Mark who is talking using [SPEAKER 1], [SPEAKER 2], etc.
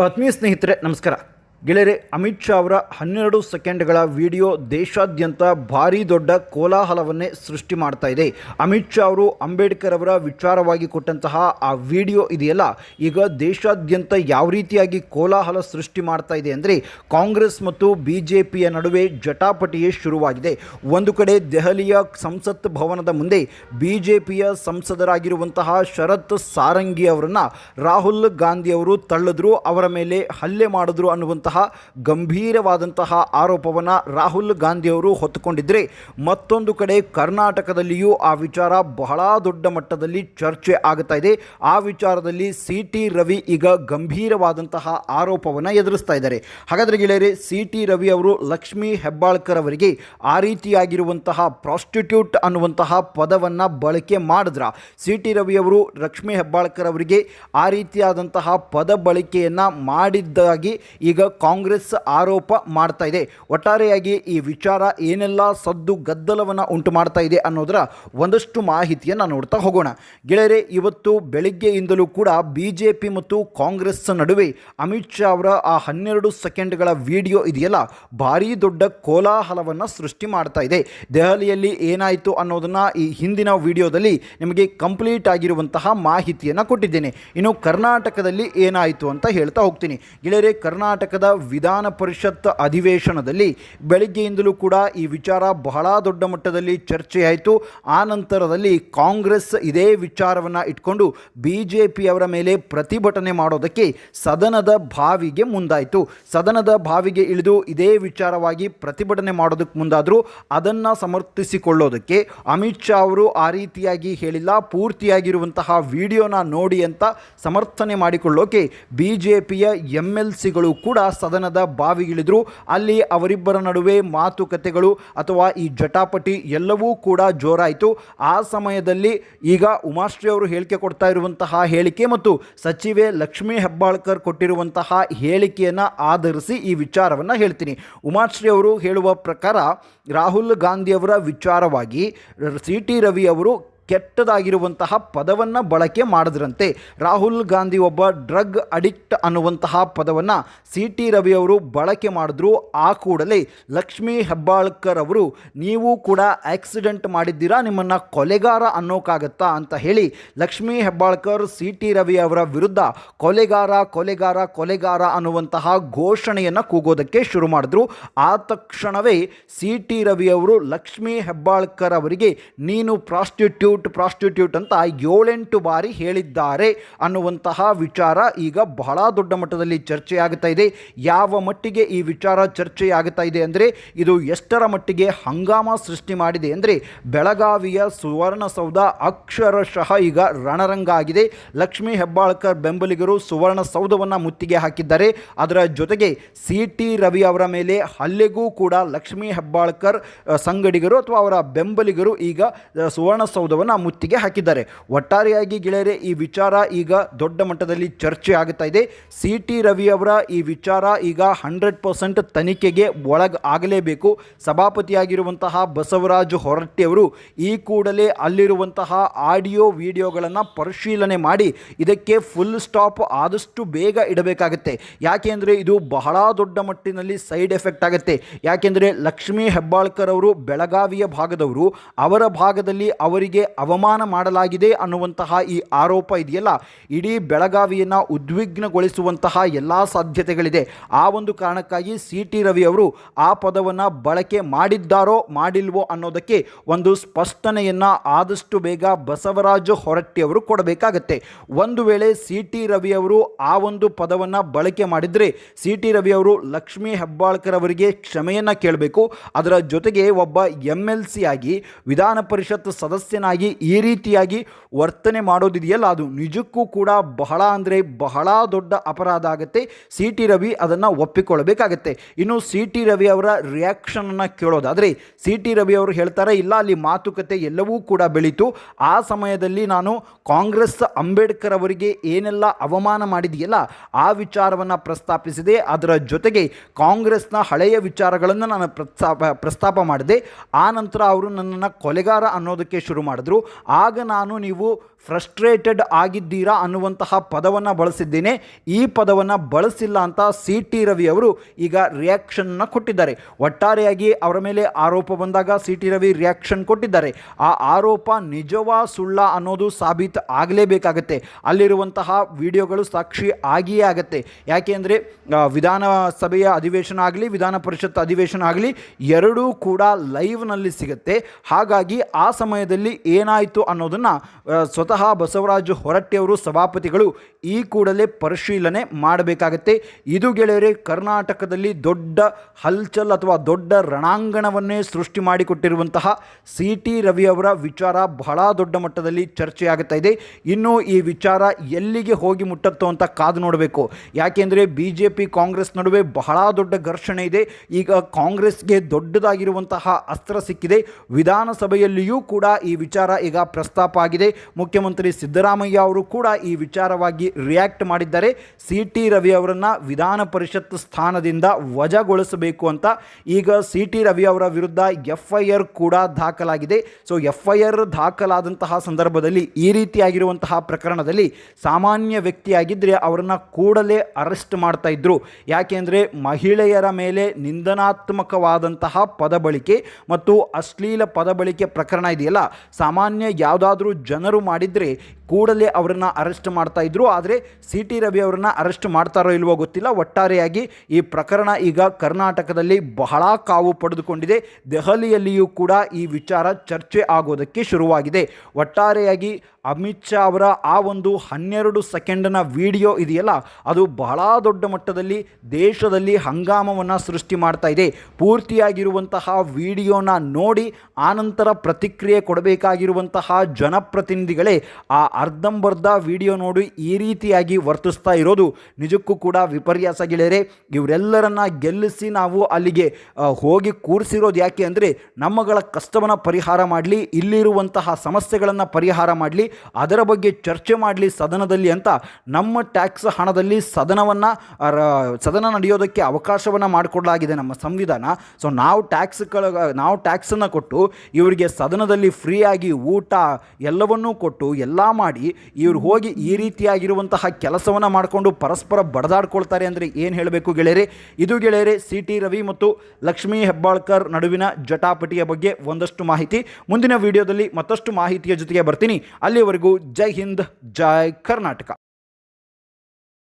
[SPEAKER 1] ಆತ್ಮೀಯ ಸ್ನೇಹಿತರೆ ನಮಸ್ಕಾರ ಗೆಳೆಯರೆ, ಅಮಿತ್ ಶಾ ಅವರ ಹನ್ನೆರಡು ಸೆಕೆಂಡ್ಗಳ ವಿಡಿಯೋ ದೇಶಾದ್ಯಂತ ಭಾರೀ ದೊಡ್ಡ ಕೋಲಾಹಲವನ್ನೇ ಸೃಷ್ಟಿ ಮಾಡ್ತಾ ಇದೆ. ಅಮಿತ್ ಶಾ ಅವರು ಅಂಬೇಡ್ಕರ್ ಅವರ ವಿಚಾರವಾಗಿ ಕೊಟ್ಟಂತಹ ಆ ವಿಡಿಯೋ ಇದೆಯಲ್ಲ? ಈಗ ದೇಶಾದ್ಯಂತ ಯಾವ ರೀತಿಯಾಗಿ ಕೋಲಾಹಲ ಸೃಷ್ಟಿ ಮಾಡ್ತಾ ಇದೆ ಅಂದರೆ ಕಾಂಗ್ರೆಸ್ ಮತ್ತು ಬಿ ಜೆ ಪಿಯ ನಡುವೆ ಜಟಾಪಟಿಯೇ ಶುರುವಾಗಿದೆ. ಒಂದು ಕಡೆ ದೆಹಲಿಯ ಸಂಸತ್ ಭವನದ ಮುಂದೆ ಬಿ ಜೆ ಪಿಯ ಸಂಸದರಾಗಿರುವಂತಹ ಶರತ್ ಸಾರಂಗಿ ಅವರನ್ನು ರಾಹುಲ್ ಗಾಂಧಿ ಅವರು ತಳ್ಳಿದ್ರು, ಅವರ ಮೇಲೆ ಹಲ್ಲೆ ಮಾಡಿದ್ರು ಅನ್ನುವಂತಹ ಗಂಭೀರವಾದಂತಹ ಆರೋಪವನ್ನು ರಾಹುಲ್ ಗಾಂಧಿಯವರು ಹೊತ್ತುಕೊಂಡಿದ್ದರೆ ಮತ್ತೊಂದು ಕಡೆ ಕರ್ನಾಟಕದಲ್ಲಿಯೂ ಆ ವಿಚಾರ ಬಹಳ ದೊಡ್ಡ ಮಟ್ಟದಲ್ಲಿ ಚರ್ಚೆ ಆಗ್ತಾ ಇದೆ. ಆ ವಿಚಾರದಲ್ಲಿ ಸಿ ಟಿ ರವಿ ಈಗ ಗಂಭೀರವಾದಂತಹ ಆರೋಪವನ್ನು ಎದುರಿಸ್ತಾ ಇದ್ದಾರೆ. ಹಾಗಾದರೆ ಗೆಳೆಯರೆ ಸಿ ಟಿ ರವಿ ಅವರು ಲಕ್ಷ್ಮೀ ಹೆಬ್ಬಾಳ್ಕರ್ ಅವರಿಗೆ ಆ ರೀತಿಯಾಗಿರುವಂತಹ ಪ್ರಾಸ್ಟಿಟ್ಯೂಟ್ ಅನ್ನುವಂತಹ ಪದವನ್ನು ಬಳಕೆ ಮಾಡಿದ್ರ ಸಿ ಟಿ ರವಿ ಅವರು ಲಕ್ಷ್ಮೀ ಹೆಬ್ಬಾಳ್ಕರ್ ಅವರಿಗೆ ಆ ರೀತಿಯಾದಂತಹ ಪದ ಬಳಕೆಯನ್ನು ಮಾಡಿದ್ದಾಗಿ ಈಗ ಕಾಂಗ್ರೆಸ್ ಆರೋಪ ಮಾಡ್ತಾ ಇದೆ. ಒಟ್ಟಾರೆಯಾಗಿ ಈ ವಿಚಾರ ಏನೆಲ್ಲ ಸದ್ದು ಗದ್ದಲವನ್ನು ಉಂಟು ಮಾಡ್ತಾ ಇದೆ ಅನ್ನೋದರ ಒಂದಷ್ಟು ಮಾಹಿತಿಯನ್ನು ನೋಡ್ತಾ ಹೋಗೋಣ. ಗೆಳೆಯರೆ, ಇವತ್ತು ಬೆಳಿಗ್ಗೆಯಿಂದಲೂ ಕೂಡ ಬಿ ಮತ್ತು ಕಾಂಗ್ರೆಸ್ ನಡುವೆ ಅಮಿತ್ ಶಾ ಅವರ ಆ ಹನ್ನೆರಡು ಸೆಕೆಂಡ್ಗಳ ವಿಡಿಯೋ ಇದೆಯಲ್ಲ? ಭಾರೀ ದೊಡ್ಡ ಕೋಲಾಹಲವನ್ನು ಸೃಷ್ಟಿ ಮಾಡ್ತಾ ಇದೆ. ದೆಹಲಿಯಲ್ಲಿ ಏನಾಯಿತು ಅನ್ನೋದನ್ನು ಈ ಹಿಂದಿನ ವಿಡಿಯೋದಲ್ಲಿ ನಿಮಗೆ ಕಂಪ್ಲೀಟ್ ಆಗಿರುವಂತಹ ಮಾಹಿತಿಯನ್ನು ಕೊಟ್ಟಿದ್ದೇನೆ. ಇನ್ನು ಕರ್ನಾಟಕದಲ್ಲಿ ಏನಾಯಿತು ಅಂತ ಹೇಳ್ತಾ ಹೋಗ್ತೀನಿ. ಗೆಳೆಯರೆ, ಕರ್ನಾಟಕದ ವಿಧಾನ ಪರಿಷತ್ ಅಧಿವೇಶನದಲ್ಲಿ ಬೆಳಗ್ಗೆಯಿಂದಲೂ ಕೂಡ ಈ ವಿಚಾರ ಬಹಳ ದೊಡ್ಡ ಮಟ್ಟದಲ್ಲಿ ಚರ್ಚೆಯಾಯಿತು ಆ ನಂತರದಲ್ಲಿ ಕಾಂಗ್ರೆಸ್ ಇದೇ ವಿಚಾರವನ್ನು ಇಟ್ಕೊಂಡು ಬಿ ಜೆ ಮೇಲೆ ಪ್ರತಿಭಟನೆ ಮಾಡೋದಕ್ಕೆ ಸದನದ ಬಾವಿಗೆ ಮುಂದಾಯಿತು. ಸದನದ ಬಾವಿಗೆ ಇಳಿದು ಇದೇ ವಿಚಾರವಾಗಿ ಪ್ರತಿಭಟನೆ ಮಾಡೋದಕ್ಕೆ ಮುಂದಾದರೂ. ಅದನ್ನು ಸಮರ್ಥಿಸಿಕೊಳ್ಳೋದಕ್ಕೆ ಅಮಿತ್ ಶಾ ಅವರು ಆ ರೀತಿಯಾಗಿ ಹೇಳಿಲ್ಲ. ಪೂರ್ತಿಯಾಗಿರುವಂತಹ ವಿಡಿಯೋನ ನೋಡಿ ಅಂತ ಸಮರ್ಥನೆ ಮಾಡಿಕೊಳ್ಳೋಕೆ ಬಿ ಜೆ ಪಿಯ ಎಂ ಎಲ್ ಸಿಗಳು ಕೂಡ ಸದನದ ಬಾವಿಗಿಳಿದ್ರು, ಅಲ್ಲಿ ಅವರಿಬ್ಬರ ನಡುವೆ ಮಾತುಕತೆಗಳು ಅಥವಾ ಈ ಜಟಾಪಟಿ ಎಲ್ಲವೂ ಕೂಡ ಜೋರಾಯಿತು. ಆ ಸಮಯದಲ್ಲಿ ಈಗ ಉಮಾಶ್ರೀ ಅವರು ಹೇಳಿಕೆ ಕೊಡ್ತಾ ಇರುವಂತಹ ಹೇಳಿಕೆ ಮತ್ತು ಸಚಿವೆ ಲಕ್ಷ್ಮೀ ಹೆಬ್ಬಾಳ್ಕರ್ ಕೊಟ್ಟಿರುವಂತಹ ಹೇಳಿಕೆಯನ್ನು ಆಧರಿಸಿ ಈ ವಿಚಾರವನ್ನು ಹೇಳ್ತೀನಿ. ಉಮಾಶ್ರೀ ಅವರು ಹೇಳುವ ಪ್ರಕಾರ ರಾಹುಲ್ ಗಾಂಧಿಯವರ ವಿಚಾರವಾಗಿ ಸಿ ಟಿ ರವಿ ಅವರು ಕೆಟ್ಟದಾಗಿರುವಂತಹ ಪದವನ್ನು ಬಳಕೆ ಮಾಡಿದ್ರಂತೆ. ರಾಹುಲ್ ಗಾಂಧಿ ಒಬ್ಬ ಡ್ರಗ್ ಅಡಿಕ್ಟ್ ಅನ್ನುವಂತಹ ಪದವನ್ನು ಸಿ ಟಿ ರವಿ ಅವರು ಬಳಕೆ ಮಾಡಿದ್ರು. ಆ ಕೂಡಲೇ ಲಕ್ಷ್ಮೀ ಹೆಬ್ಬಾಳ್ಕರ್ ಅವರು, ನೀವು ಕೂಡ ಆಕ್ಸಿಡೆಂಟ್ ಮಾಡಿದ್ದೀರಾ? ನಿಮ್ಮನ್ನು ಕೊಲೆಗಾರ ಅನ್ನೋಕ್ಕಾಗತ್ತಾ ಅಂತ ಹೇಳಿ ಲಕ್ಷ್ಮೀ ಹೆಬ್ಬಾಳ್ಕರ್ ಸಿ ಟಿ ರವಿ ಅವರ ವಿರುದ್ಧ ಕೊಲೆಗಾರ ಕೊಲೆಗಾರ ಕೊಲೆಗಾರ ಅನ್ನುವಂತಹ ಘೋಷಣೆಯನ್ನು ಕೂಗೋದಕ್ಕೆ ಶುರು ಮಾಡಿದ್ರು. ಆ ತಕ್ಷಣವೇ ಸಿ ಟಿ ರವಿ ಅವರು ಲಕ್ಷ್ಮೀ ಹೆಬ್ಬಾಳ್ಕರ್ ಅವರಿಗೆ, ನೀನು ಪ್ರಾಸ್ಟಿಟ್ಯೂಟ್ ಪ್ರಾಸ್ಟಿಟ್ಯೂಟ್ ಅಂತ ಏಳೆಂಟು ಬಾರಿ ಹೇಳಿದ್ದಾರೆ ಅನ್ನುವಂತಹ ವಿಚಾರ ಈಗ ಬಹಳ ದೊಡ್ಡ ಮಟ್ಟದಲ್ಲಿ ಚರ್ಚೆ ಆಗ್ತಾ ಇದೆ. ಯಾವ ಮಟ್ಟಿಗೆ ಈ ವಿಚಾರ ಚರ್ಚೆ ಆಗ್ತಾ ಇದೆ ಅಂದರೆ ಇದು ಎಷ್ಟರ ಮಟ್ಟಿಗೆ ಹಂಗಾಮ ಸೃಷ್ಟಿ ಮಾಡಿದೆ ಅಂದರೆ ಬೆಳಗಾವಿಯ ಸುವರ್ಣಸೌಧ ಅಕ್ಷರಶಃ ಈಗ ರಣರಂಗ ಆಗಿದೆ. ಲಕ್ಷ್ಮೀ ಹೆಬ್ಬಾಳ್ಕರ್ ಬೆಂಬಲಿಗರು ಸುವರ್ಣಸೌಧವನ್ನು ಮುತ್ತಿಗೆ ಹಾಕಿದ್ದಾರೆ. ಅದರ ಜೊತೆಗೆ ಸಿ ಟಿ ರವಿ ಅವರ ಮೇಲೆ ಹಲ್ಲೆಗೂ ಕೂಡ ಲಕ್ಷ್ಮೀ ಹೆಬ್ಬಾಳ್ಕರ್ ಸಂಗಡಿಗರು ಅಥವಾ ಅವರ ಬೆಂಬಲಿಗರು ಈಗ ಸುವರ್ಣಸೌಧವನ್ನು ಮುತ್ತಿಗೆ ಹಾಕಿದ್ದಾರೆ. ಒಟ್ಟಾರೆಯಾಗಿ ಗೆಳೆಯರೆ, ಈ ವಿಚಾರ ಈಗ ದೊಡ್ಡ ಮಟ್ಟದಲ್ಲಿ ಚರ್ಚೆ ಆಗುತ್ತಾ ಇದೆ. ಸಿ ಟಿ ರವಿ ಅವರ ಈ ವಿಚಾರ ಈಗ ಹಂಡ್ರೆಡ್ ಪರ್ಸೆಂಟ್ ತನಿಖೆಗೆ ಒಳಗ ಆಗಲೇಬೇಕು. ಸಭಾಪತಿಯಾಗಿರುವಂತಹ ಬಸವರಾಜ ಹೊರಟ್ಟಿಯವರು ಈ ಕೂಡಲೇ ಅಲ್ಲಿರುವಂತಹ ಆಡಿಯೋ ವಿಡಿಯೋಗಳನ್ನು ಪರಿಶೀಲನೆ ಮಾಡಿ ಇದಕ್ಕೆ ಫುಲ್ ಸ್ಟಾಪ್ ಆದಷ್ಟು ಬೇಗ ಇಡಬೇಕಾಗುತ್ತೆ. ಯಾಕೆಂದರೆ ಇದು ಬಹಳ ದೊಡ್ಡ ಮಟ್ಟಿನಲ್ಲಿ ಸೈಡ್ ಎಫೆಕ್ಟ್ ಆಗುತ್ತೆ. ಯಾಕೆಂದರೆ ಲಕ್ಷ್ಮೀ ಹೆಬ್ಬಾಳ್ಕರ್ ಅವರು ಬೆಳಗಾವಿಯ ಭಾಗದವರು. ಅವರ ಭಾಗದಲ್ಲಿ ಅವರಿಗೆ ಅವಮಾನ ಮಾಡಲಾಗಿದೆ ಅನ್ನುವಂತಹ ಈ ಆರೋಪ ಇದೆಯಲ್ಲ? ಇಡೀ ಬೆಳಗಾವಿಯನ್ನು ಉದ್ವಿಗ್ನಗೊಳಿಸುವಂತಹ ಎಲ್ಲ ಸಾಧ್ಯತೆಗಳಿದೆ. ಆ ಒಂದು ಕಾರಣಕ್ಕಾಗಿ ಸಿ ಟಿ ರವಿ ಅವರು ಆ ಪದವನ್ನು ಬಳಕೆ ಮಾಡಿದ್ದಾರೋ, ಮಾಡಿಲ್ವೋ ಅನ್ನೋದಕ್ಕೆ ಒಂದು ಸ್ಪಷ್ಟನೆಯನ್ನು ಆದಷ್ಟು ಬೇಗ ಬಸವರಾಜ ಹೊರಟ್ಟಿ ಅವರು ಕೊಡಬೇಕಾಗತ್ತೆ. ಒಂದು ವೇಳೆ ಸಿ ಟಿ ರವಿ ಅವರು ಆ ಒಂದು ಪದವನ್ನು ಬಳಕೆ ಮಾಡಿದರೆ ಸಿ ಟಿ ರವಿ ಅವರು ಲಕ್ಷ್ಮೀ ಹೆಬ್ಬಾಳ್ಕರ್ ಅವರಿಗೆ ಕ್ಷಮೆಯನ್ನು ಕೇಳಬೇಕು. ಅದರ ಜೊತೆಗೆ ಒಬ್ಬ ಎಂ ಎಲ್ ಸಿ ಆಗಿ ವಿಧಾನ ಪರಿಷತ್ ಸದಸ್ಯನಾಗಿ ಈ ರೀತಿಯಾಗಿ ವರ್ತನೆ ಮಾಡೋದಿದೆಯಲ್ಲ, ಅದು ನಿಜಕ್ಕೂ ಕೂಡ ಬಹಳ ಅಂದರೆ ಬಹಳ ದೊಡ್ಡ ಅಪರಾಧ ಆಗುತ್ತೆ. ಸಿ ಟಿ ರವಿ ಅದನ್ನು ಒಪ್ಪಿಕೊಳ್ಳಬೇಕಾಗತ್ತೆ. ಇನ್ನು ಸಿ ಟಿ ರವಿ ಅವರ ರಿಯಾಕ್ಷನನ್ನು ಕೇಳೋದಾದರೆ, ಸಿ ಟಿ ರವಿ ಅವರು ಹೇಳ್ತಾರೆ, ಇಲ್ಲ, ಅಲ್ಲಿ ಮಾತುಕತೆ ಎಲ್ಲವೂ ಕೂಡ ಬೆಳೀತು. ಆ ಸಮಯದಲ್ಲಿ ನಾನು ಕಾಂಗ್ರೆಸ್ ಅಂಬೇಡ್ಕರ್ ಅವರಿಗೆ ಏನೆಲ್ಲ ಅವಮಾನ ಮಾಡಿದೆಯಲ್ಲ, ಆ ವಿಚಾರವನ್ನು ಪ್ರಸ್ತಾಪಿಸಿದೆ. ಅದರ ಜೊತೆಗೆ ಕಾಂಗ್ರೆಸ್ನ ಹಳೆಯ ವಿಚಾರಗಳನ್ನು ನಾನು ಪ್ರಸ್ತಾಪ ಪ್ರಸ್ತಾಪ ಮಾಡಿದೆ. ಆ ನಂತರ ಅವರು ನನ್ನನ್ನು ಕೊಲೆಗಾರ ಅನ್ನೋದಕ್ಕೆ ಶುರು ಮಾಡಿದ್ರು. ಆಗ ನಾನು ನೀವು ಫ್ರಸ್ಟ್ರೇಟೆಡ್ ಆಗಿದ್ದೀರಾ ಅನ್ನುವಂತಹ ಪದವನ್ನು ಬಳಸಿದ್ದೇನೆ. ಈ ಪದವನ್ನು ಬಳಸಿಲ್ಲ ಅಂತ ಸಿ ಟಿ ರವಿ ಅವರು ಈಗ ರಿಯಾಕ್ಷನ್ನ ಕೊಟ್ಟಿದ್ದಾರೆ. ಒಟ್ಟಾರೆಯಾಗಿ ಅವರ ಮೇಲೆ ಆರೋಪ ಬಂದಾಗ ಸಿ ಟಿ ರವಿ ರಿಯಾಕ್ಷನ್ ಕೊಟ್ಟಿದ್ದಾರೆ. ಆ ಆರೋಪ ನಿಜವಾ ಸುಳ್ಳ ಅನ್ನೋದು ಸಾಬೀತು ಆಗಲೇಬೇಕಾಗತ್ತೆ. ಅಲ್ಲಿರುವಂತಹ ವಿಡಿಯೋಗಳು ಸಾಕ್ಷಿ ಆಗಿಯೇ ಆಗತ್ತೆ. ಯಾಕೆ ಅಂದರೆ ವಿಧಾನಸಭೆಯ ಅಧಿವೇಶನ ಆಗಲಿ, ವಿಧಾನ ಪರಿಷತ್ ಅಧಿವೇಶನ ಆಗಲಿ ಎರಡೂ ಕೂಡ ಲೈವ್ನಲ್ಲಿ ಸಿಗುತ್ತೆ. ಹಾಗಾಗಿ ಆ ಸಮಯದಲ್ಲಿ ಏನಾಯಿತು ಅನ್ನೋದನ್ನು ಸ್ವತಃ ಬಸವರಾಜ ಹೊರಟ್ಟಿಯವರು ಸಭಾಪತಿಗಳು ಈ ಕೂಡಲೇ ಪರಿಶೀಲನೆ ಮಾಡಬೇಕಾಗತ್ತೆ. ಇದು ಗೆಳೆಯರೆ, ಕರ್ನಾಟಕದಲ್ಲಿ ದೊಡ್ಡ ಹಲ್ಚಲ್ ಅಥವಾ ದೊಡ್ಡ ರಣಾಂಗಣವನ್ನೇ ಸೃಷ್ಟಿ ಮಾಡಿಕೊಟ್ಟಿರುವಂತಹ ಸಿ ಟಿ ರವಿ ಅವರ ವಿಚಾರ ಬಹಳ ದೊಡ್ಡ ಮಟ್ಟದಲ್ಲಿ ಚರ್ಚೆ ಆಗುತ್ತಾ ಇದೆ. ಇನ್ನು ಈ ವಿಚಾರ ಎಲ್ಲಿಗೆ ಹೋಗಿ ಮುಟ್ಟತ್ತೋ ಅಂತ ಕಾದು ನೋಡಬೇಕು. ಯಾಕೆಂದರೆ ಬಿ ಜೆ ಪಿ ಕಾಂಗ್ರೆಸ್ ನಡುವೆ ಬಹಳ ದೊಡ್ಡ ಘರ್ಷಣೆ ಇದೆ. ಈಗ ಕಾಂಗ್ರೆಸ್ಗೆ ದೊಡ್ಡದಾಗಿರುವಂತಹ ಅಸ್ತ್ರ ಸಿಕ್ಕಿದೆ. ವಿಧಾನಸಭೆಯಲ್ಲಿಯೂ ಕೂಡ ಈ ವಿಚಾರ ಈಗ ಪ್ರಸ್ತಾಪ ಆಗಿದೆ. ಮುಖ್ಯಮಂತ್ರಿ ಸಿದ್ದರಾಮಯ್ಯ ಅವರು ಕೂಡ ಈ ವಿಚಾರವಾಗಿ ರಿಯಾಕ್ಟ್ ಮಾಡಿದ್ದಾರೆ. ಸಿ ಟಿ ರವಿ ಅವರನ್ನು ವಿಧಾನ ಪರಿಷತ್ ಸ್ಥಾನದಿಂದ ವಜಾಗೊಳಿಸಬೇಕು ಅಂತ. ಈಗ ಸಿ ಟಿ ರವಿ ಅವರ ವಿರುದ್ಧ ಎಫ್ ಐ ಆರ್ ಕೂಡ ದಾಖಲಾಗಿದೆ. ಸೊ ಎಫ್ ಐ ಆರ್ ದಾಖಲಾದಂತಹ ಸಂದರ್ಭದಲ್ಲಿ ಈ ರೀತಿಯಾಗಿರುವಂತಹ ಪ್ರಕರಣದಲ್ಲಿ ಸಾಮಾನ್ಯ ವ್ಯಕ್ತಿಯಾಗಿದ್ದರೆ ಅವರನ್ನು ಕೂಡಲೇ ಅರೆಸ್ಟ್ ಮಾಡ್ತಾ ಇದ್ರು. ಯಾಕೆಂದರೆ ಮಹಿಳೆಯರ ಮೇಲೆ ನಿಂದನಾತ್ಮಕವಾದಂತಹ ಪದ ಬಳಕೆ ಮತ್ತು ಅಶ್ಲೀಲ ಪದ ಬಳಕೆ ಪ್ರಕರಣ ಇದೆಯಲ್ಲ ಸಾಮಾನ್ಯ ಯಾವುದಾದ್ರೂ ಜನರು ಮಾಡಿದರೆ ಕೂಡಲೇ ಅವರನ್ನು ಅರೆಸ್ಟ್ ಮಾಡ್ತಾ ಇದ್ರು. ಆದರೆ ಸಿ ಟಿ ರವಿ ಅವರನ್ನು ಅರೆಸ್ಟ್ ಮಾಡ್ತಾರೋ ಇಲ್ವೋ ಗೊತ್ತಿಲ್ಲ. ಒಟ್ಟಾರೆಯಾಗಿ ಈ ಪ್ರಕರಣ ಈಗ ಕರ್ನಾಟಕದಲ್ಲಿ ಬಹಳ ಕಾವು ಪಡೆದುಕೊಂಡಿದೆ. ದೆಹಲಿಯಲ್ಲಿಯೂ ಕೂಡ ಈ ವಿಚಾರ ಚರ್ಚೆ ಆಗೋದಕ್ಕೆ ಶುರುವಾಗಿದೆ. ಒಟ್ಟಾರೆಯಾಗಿ ಅಮಿತ್ ಶಾ ಅವರ ಆ ಒಂದು ಹನ್ನೆರಡು ಸೆಕೆಂಡ್ನ ವಿಡಿಯೋ ಇದೆಯಲ್ಲ, ಅದು ಬಹಳ ದೊಡ್ಡ ಮಟ್ಟದಲ್ಲಿ ದೇಶದಲ್ಲಿ ಹಂಗಾಮವನ್ನು ಸೃಷ್ಟಿ ಮಾಡ್ತಾ ಇದೆ. ಪೂರ್ತಿಯಾಗಿರುವಂತಹ ವಿಡಿಯೋನ ನೋಡಿ, ಆನಂತರ ಪ್ರತಿಕ್ರಿಯೆ ಕೊಡಬೇಕಾಗಿರುವಂತಹ ಜನಪ್ರತಿನಿಧಿಗಳೇ, ಆ ಅರ್ಧಂಬರ್ಧ ವಿಡಿಯೋ ನೋಡಿ ಈ ರೀತಿಯಾಗಿ ವರ್ತಿಸ್ತಾ ಇರೋದು. ನಿಜಕ್ಕೂ ಕೂಡ ವಿಪರ್ಯಾಸ ಗೆಳೆಯರೆ, ಇವರೆಲ್ಲರನ್ನ ಗೆಲ್ಲಿಸಿ ನಾವು ಅಲ್ಲಿಗೆ ಹೋಗಿ ಕೂರಿಸಿರೋದು ಯಾಕೆ ಅಂದರೆ, ನಮ್ಮಗಳ ಕಷ್ಟವನ್ನು ಪರಿಹಾರ ಮಾಡಲಿ, ಇಲ್ಲಿರುವಂತಹ ಸಮಸ್ಯೆಗಳನ್ನು ಪರಿಹಾರ ಮಾಡಲಿ ಅದರ ಬಗ್ಗೆ ಚರ್ಚೆ ಮಾಡಲಿ ಸದನದಲ್ಲಿ ಅಂತ ನಮ್ಮ ಟ್ಯಾಕ್ಸ್ ಹಣದಲ್ಲಿ ಸದನವನ್ನು ಸದನ ನಡೆಯೋದಕ್ಕೆ ಅವಕಾಶವನ್ನು ಮಾಡಿಕೊಡಲಾಗಿದೆ ನಮ್ಮ ಸಂವಿಧಾನ. ಸೊ ನಾವು ಟ್ಯಾಕ್ಸ್ ನಾವು ಟ್ಯಾಕ್ಸನ್ನು ಕೊಟ್ಟು ಇವರಿಗೆ ಸದನದಲ್ಲಿ ಫ್ರೀಯಾಗಿ ಊಟ ಎಲ್ಲವನ್ನೂ ಕೊಟ್ಟು ಎಲ್ಲ ಮಾಡಿ ಇವರು ಹೋಗಿ ಈ ರೀತಿಯಾಗಿರುವಂತಹ ಕೆಲಸವನ್ನು ಮಾಡಿಕೊಂಡು ಪರಸ್ಪರ ಬಡದಾಡ್ಕೊಳ್ತಾರೆ ಅಂದರೆ ಏನು ಹೇಳಬೇಕು ಗೆಳೆಯರೆ? ಇದು ಗೆಳೆಯರೆ ಸಿ ಟಿ ರವಿ ಮತ್ತು ಲಕ್ಷ್ಮೀ ಹೆಬ್ಬಾಳ್ಕರ್ ನಡುವಿನ ಜಟಾಪಟಿಯ ಬಗ್ಗೆ ಒಂದಷ್ಟು ಮಾಹಿತಿ. ಮುಂದಿನ ವಿಡಿಯೋದಲ್ಲಿ ಮತ್ತಷ್ಟು ಮಾಹಿತಿಯ ಜೊತೆಗೆ ಬರ್ತೀನಿ. ಅಲ್ಲಿವರೆಗೂ ಜೈ ಹಿಂದ್ ಜೈ ಕರ್ನಾಟಕ.